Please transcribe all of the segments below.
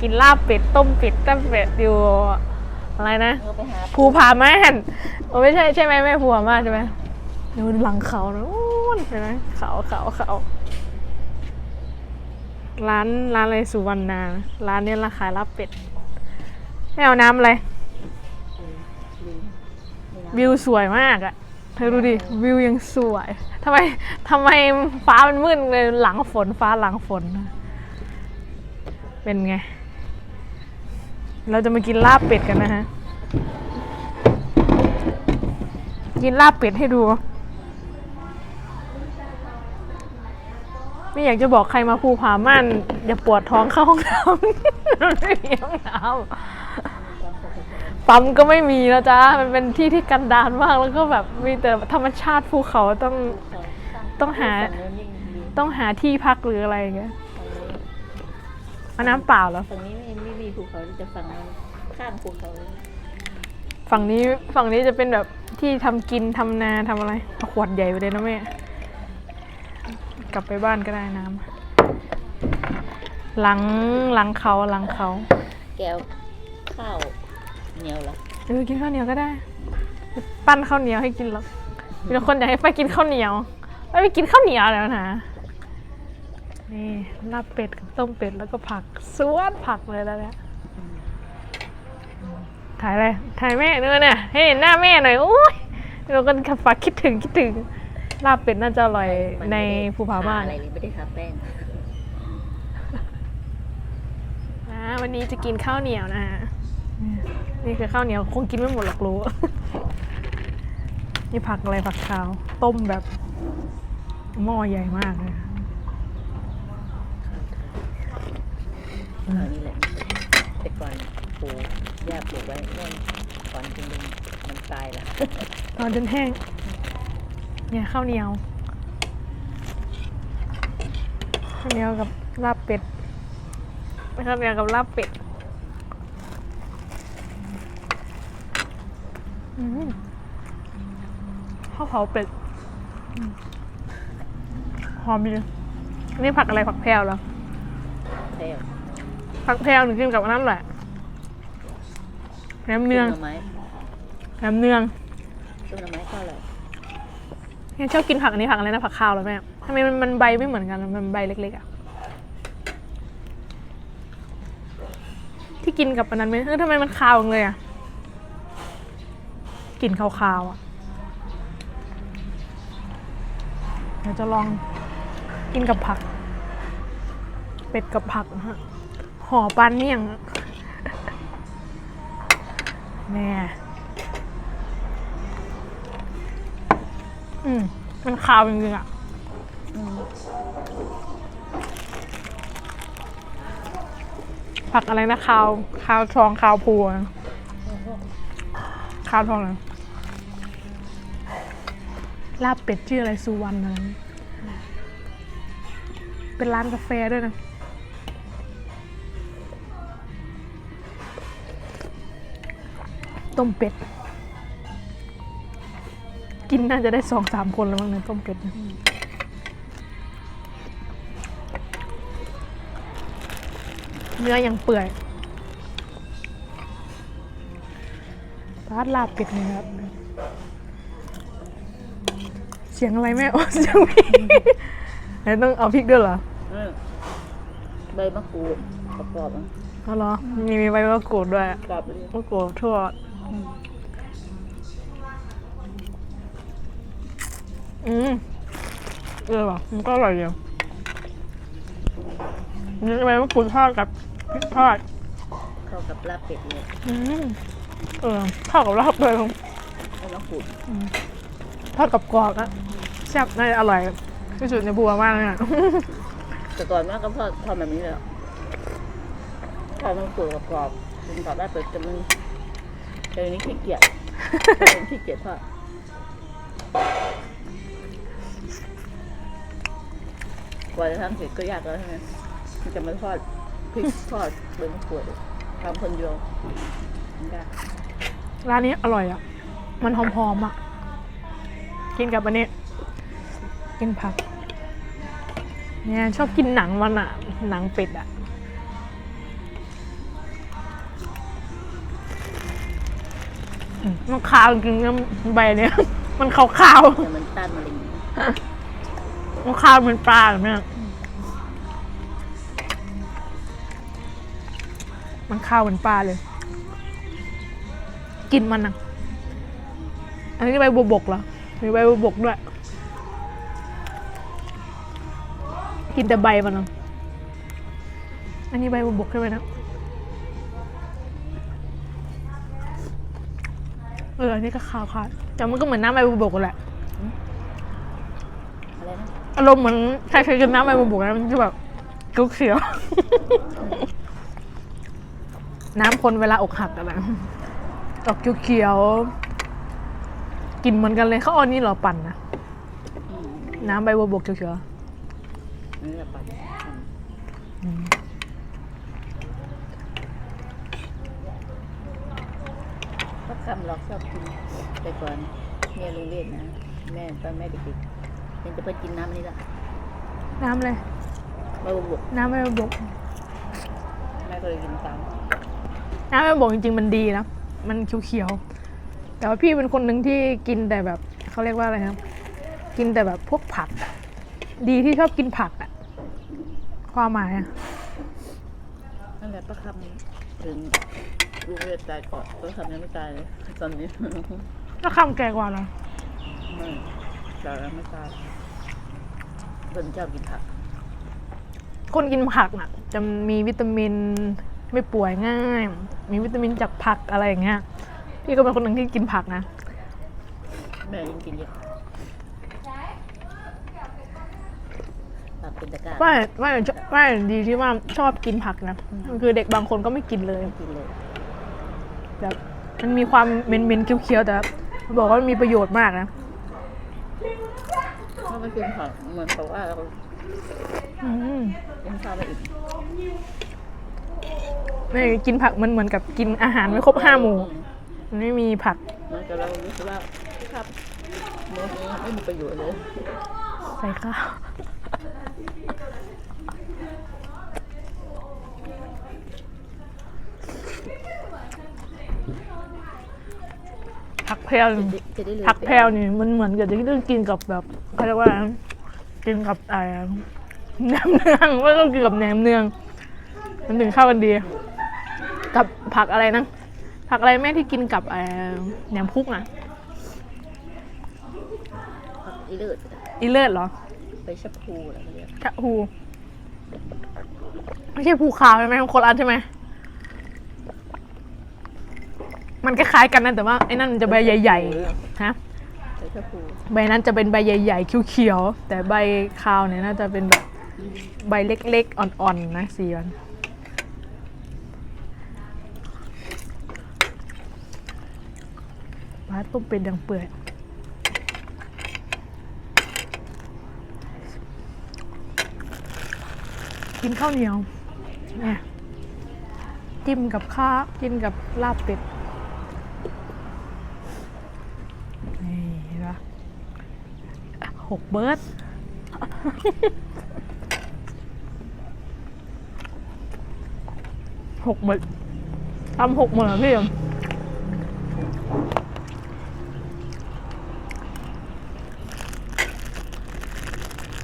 กินลาบเป็ดต้มเป็ดต้มเป็ดอยู่อะไรนะเราไปหาภูผาม่านโอ้ไม่ใช่ใช่ไหมแม่ภูผาม่านใช่ไหมดูหลังเขานะโอ้นใช่ไหมเขาเขาเขาร้านร้านอะไรสุวรรณานะร้านเนี้ยราคายลาบเป็ดไม่เอาน้ำอะไรวิวสวยมากอะเธอดูดิวิวยังสวยทำไมทำไมฟ้ามันมืดเลยหลังฝนฟ้าหลังฝนนะเป็นไง เราจะมากินลาบเป็ดกันนะฮะ กินลาบเป็ดให้ดู ไม่อยากจะบอกใครมาภูผาม่านอย่าปวดท้องเข้าห้องน้ำไม่มีห้องน้ำปั๊มก็ไม่มีนะจ๊ะ มันเป็นที่ที่กันดารมากแล้วก็แบบมีแต่ธรรมชาติภูเขาต้องต้องหาต้องหาที่พักหรืออะไรอย่างเงี้ยเอาน้ำเปล่าเหรอ ฝั่งนี้ไม่ม่ มีภูเขาจะฝั่งนู้นข้างภูเขาเลยฝั่งนี้ฝั่งนี้จะเป็นแบบที่ทำกินทำนาทำอะไรเอาขวดใหญ่ไปเลยนะแม่ กลับไปบ้านก็ได้น้ำหลังหลังเขาหลังเขาแก้วข้าวเหนียวเหรอเออกินข้าวเหนียวก็ได้ ปั้นข้าวเหนียวให้กินหรอกมีแต่คนอยากให้ไปกินข้าวเหนียวไปไปกินข้าวเหนียวแล้วนะ นี่ลาบเป็ดกับต้มเป็ดแล้วก็ผักสวนผักเลยแล้วเนี่ยถ่ายอะไรถ่ายแม่เนื้อเนี่ยให้เห็นหน้าแม่หน่อยโอ้ยเราก็ฝากคิดถึงคิดถึงลาบเป็ดน่าจะอร่อยในภูผาม่านอะไรนี่ไม่ได้ทาแป้งอ่าวันนี้จะกินข้าวเหนียวนะฮะนี่คือข้าวเหนียวคงกินไม่หมดหรอกรู้ นี่ผักอะไรผักขาว ต้มแบบหม้อใหญ่มากเลย ข้าวนี่แหละ แต่ก่อนปลูกย่าปลูกไว้เมื่อก่อนจริงๆมันตายละตอนจนแห้ง เนี่ยข้าวเหนียว ข้าวเหนียวกับลาบเป็ดข้าวเหนียวกับลาบเป็ดอืมข้าวเผาเป็ดอืมหอมดีนี่ผักอะไรผักแพรวเหรอแพ้ว ผักแพรวหนูกินกับอันนั้นแหละแหนมเนืองต้นไม้แหนมเนืองต้นไม้ก็อร่อยเนี่ยชอบกินผักอันนี้ผักอะไรนะผักขาวเหรอแม่ทำไมมันมันใบไม่เหมือนกันมันใบเล็กๆอะที่กินกับอันนั้นไหมเออทำไมมันคาวจังเลยอะกลิ่นคาวๆอะเดี๋ยวจะลองกินกับผัก เป็ดกับผักนะฮะ ห่อปลาเมี่ยงแม่อืมมันคาวจริงๆอะผักอะไรนะคาวคาวทองคาวพูอะคาวทองเลยลาบเป็ดชื่ออะไรสุวรรณอะไรเป็นร้านกาแฟด้วยนะ ต้มเป็ด กินน่าจะได้สองสามคนแล้วมั้งเนี่ยต้มเป็ดเนี่ยเนื้อยังเปื่อยร้านลาบเป็ดนะครับ เสียงอะไรแม่โอ้เสียงพี่ไหนต้องเอาพริกด้วยเหรออืมใบมะกรูดกรอบๆอะเอาเหรอมีมีใบมะกรูดด้วย กรอบเลย มะกรูดทั่ว อืมเออว่ะมันก็อร่อยเดียวนี่ใบมะกรูดทอดกับพริกทอดเข้ากับลาบเป็ดเลยอืมเออเข้ากับลาบเลยใบมะกรูดทอดกับกรอบอะแซ่บน่าจะอร่อยที่สุดในบัวมากเลยอะ แต่ก่อนแม่ก็ทอดทอดแบบนี้เลยอะทอดมะกรูดกับกรอบกินกับลาบเป็ดจะมัน เดี๋ยวนี้ขี้เกียจเป็นขี้เกียจทอดกว่าจะทำเสร็จก็ยากแล้วใช่ไหมมันจะมาทอดพริกทอดใบมะกรูดทำคนเดียวมันยากร้านนี้อร่อยอะ มันหอมๆอะ กินกับอันนี้ กินผัก เนี่ยชอบกินหนังมันอะ หนังเป็ดอะ มมันขาวจริงๆนะใบเนี้ย มันขาวขาวเดี๋ยวมันต้านมะเร็งๆมันขาวเหมือนปลาแบบเนี่ยมันขาวเหมือนปลาเลยกินมันอะ อันนี้ใบบัวบกเหรอมีใบบัวบกด้วย กินแต่ใบมันอะอันนี้ใบบัวบกใช่ไหมนะ เอออันนี้ก็ขาวค่ะแต่มันก็เหมือนน้ำใบบัวบกแหละอะไรนะอารมณ์เหมือนใครเคยกินน้ำใบบัวบกนะมันจะแบบเขียวๆน้ำคนเวลาอกหักอะนะออกเขียวๆกินเหมือนกันเลยเขาเอานี่เหรอปั่นนะอืมน้ำใบบัวบกเขียวนี่แหละปั่นๆอืม ก็คำเราชอบกินแต่ก่อนเมียลุงเรียกนะแม่ตอนแม่เด็กๆยังจะไปกินน้ำนี่ละน้ำเลยมาบุกน้ำใบบัวบกแม่ก็เลยกินตามน้ำใบบัวบกจริงๆมันดีนะมันเขียวๆแต่ว่าพี่เป็นคนหนึ่งที่กินแต่แบบเขาเรียกว่าอะไรนะกินแต่แบบพวกผักอะดีที่ชอบกินผักอะความหมายอะนั่นแหละป้าคำถึง ลุงเรียกตายก่อนป้าคำยังไม่ตายเลยตอนนี้แล้วคำแก่กว่าเหรอไม่ตายแล้วไม่ตายคนชอบกินผัก คนกินผักน่ะ จะมีวิตามินไม่ป่วยง่าย มีวิตามินจากผักอะไรอย่างเงี้ยพี่ก็เป็นคนหนึ่งที่กินผักนะแม่ยังกินเยอะผักเป็นตะกร้าว่าว่าว่าดีที่ว่าชอบกินผักนะคือเด็กบางคนก็ไม่กินเลยกินเลย แบบมันมีความเม็นๆเคี้ยวๆแต่บอกว่ามันมีประโยชน์มากนะถ้าไม่กินผักเหมือนกับว่าเราอืมกินข้าวไม่อิ่มไม่กินผักมันเหมือนกับกินอาหารไม่ครบห้าหมู่มันไม่มีผักเหมันกับเรารู้สึกว่าครับมื้อนี้ไม่มีประโยชน์เลยใส่ข้าว แพรวจะได้จะได้เลยผักแพรวนี่มันเหมือนกับที่ต้องกินกับแบบเขาเรียกว่าอะไรนะกินกับไอ้แหนมเนืองว่าต้องกินกับแหนมเนือง มันถึงเข้ากันดี กับผักอะไรนะผักอะไรแม่ที่กินกับไอ้แหนมคุกอะผักอีเลิศอีเลิศเหรอไปชะพูอะไรเขาเรียกชะพูไม่ใช่ภูขาวใช่ไหมคนละอันใช่ไหม มันคล้ายๆกันนะแต่ว่าไอ้นั่นมันจะใบใหญ่ๆฮะไปชะพูใบนั้นจะเป็นใบใหญ่ ๆ เขียวๆแต่ใบขาวเนี่ยน่าจะเป็นแบบใบเล็กๆอ่อนๆนะสีมันปลาต้มเป็นดังเปื่อยกินข้าวเหนียวเนี่ยจิ้มกับข้าวกินกับลาบเป็ดนี่เห็นปะ หกเบิร์ดหกเบิร์ดทำหกหมดเหรอพี่อ็ม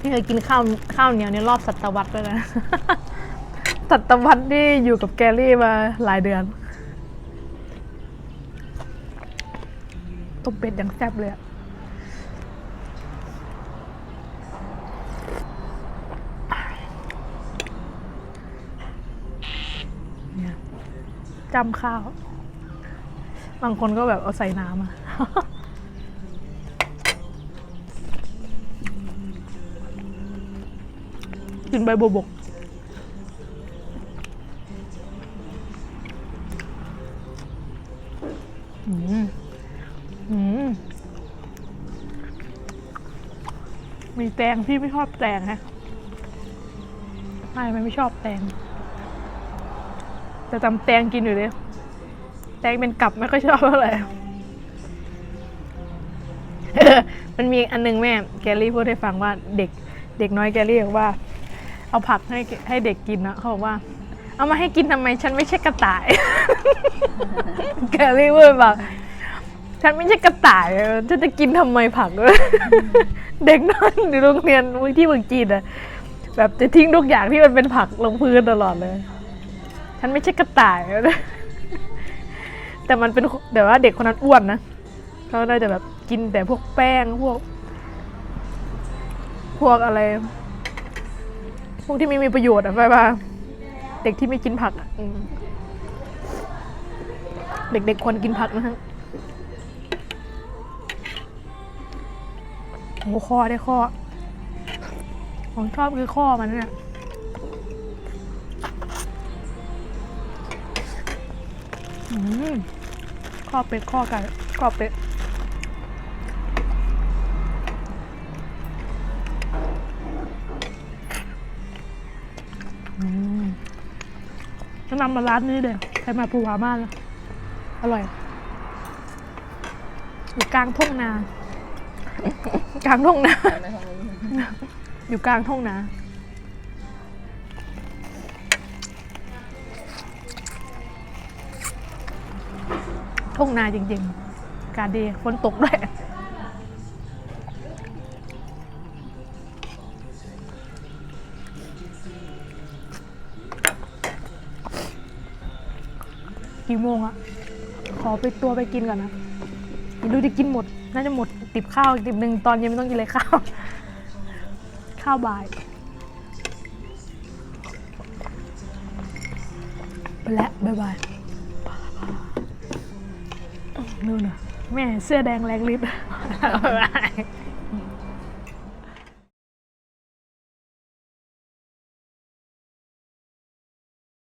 พี่เคยกินข้าวข้าวเหนียวในรอบศตวรรษด้วยนะ ศตวรรษนี่อยู่กับแกลลี่มาหลายเดือนต้มเป็ดยังแซ่บเลยอะ เนี่ย จำข้าว บางคนก็แบบเอาใส่น้ำอะกินใบบัวบกอืม อืม มีแตงพี่ไม่ชอบแตงฮะไม่ไม่ไม่ชอบแตง แต่จำแตงกินอยู่เลย แตงเป็นกับไม่ค่อยชอบเท่าไหร่มันมีอันนึงแม่แกลลี่พูดให้ฟังว่าเด็กเด็กน้อยแกลลี่บอกว่า เอาผักให้ให้เด็กกินนะเขาบอกว่า เอามาให้กินทำไม ฉันไม่ใช่กระต่าย แกลลี่พูดบอกฉันไม่ใช่กระต่ายฉันจะกินทำไมผักด้วยเด็กน้อนในโรงเรียนที่เมืองจีนอะแบบจะทิ้งทุกอย่างที่มันเป็นผักลงพื้นตลอดเลย ฉันไม่ใช่กระต่ายแต่มันเป็นแต่ว่าเด็กคนนั้นอ้วนนะเขาน่าจะแบบกินแต่พวกแป้งพวก พวกอะไร พวกที่ไม่มีประโยชน์อะไปป่ะเด็กที่ไม่กินผักอะเด็กๆควรกินผักนะฮะโอ้ข้อได้ข้อ ของชอบคือข้อมันเนี่ย ข้อเป็ดข้อไก่ข้อเป็ดแนะนำมาร้านนี้เลยใครมาภูผาม่านนะอร่อยอยู่กลางทุ่งนา กลางทุ่งนา อยู่กลางทุ่งนา ทุ่งนาจริงๆอากาศดีฝนตกด้วยกี่โมงอะขอไปตัวไปกินก่อนนะไม่รู้จะกินหมด น่าจะหมดติบข้าวติบหนึ่งตอนเย็นไม่ต้องกินเลยข้าว ข้าวบ่ายไปแล้วบ๊ายบาย นู่นน่ะแม่เสื้อแดงแรงฤทธิ์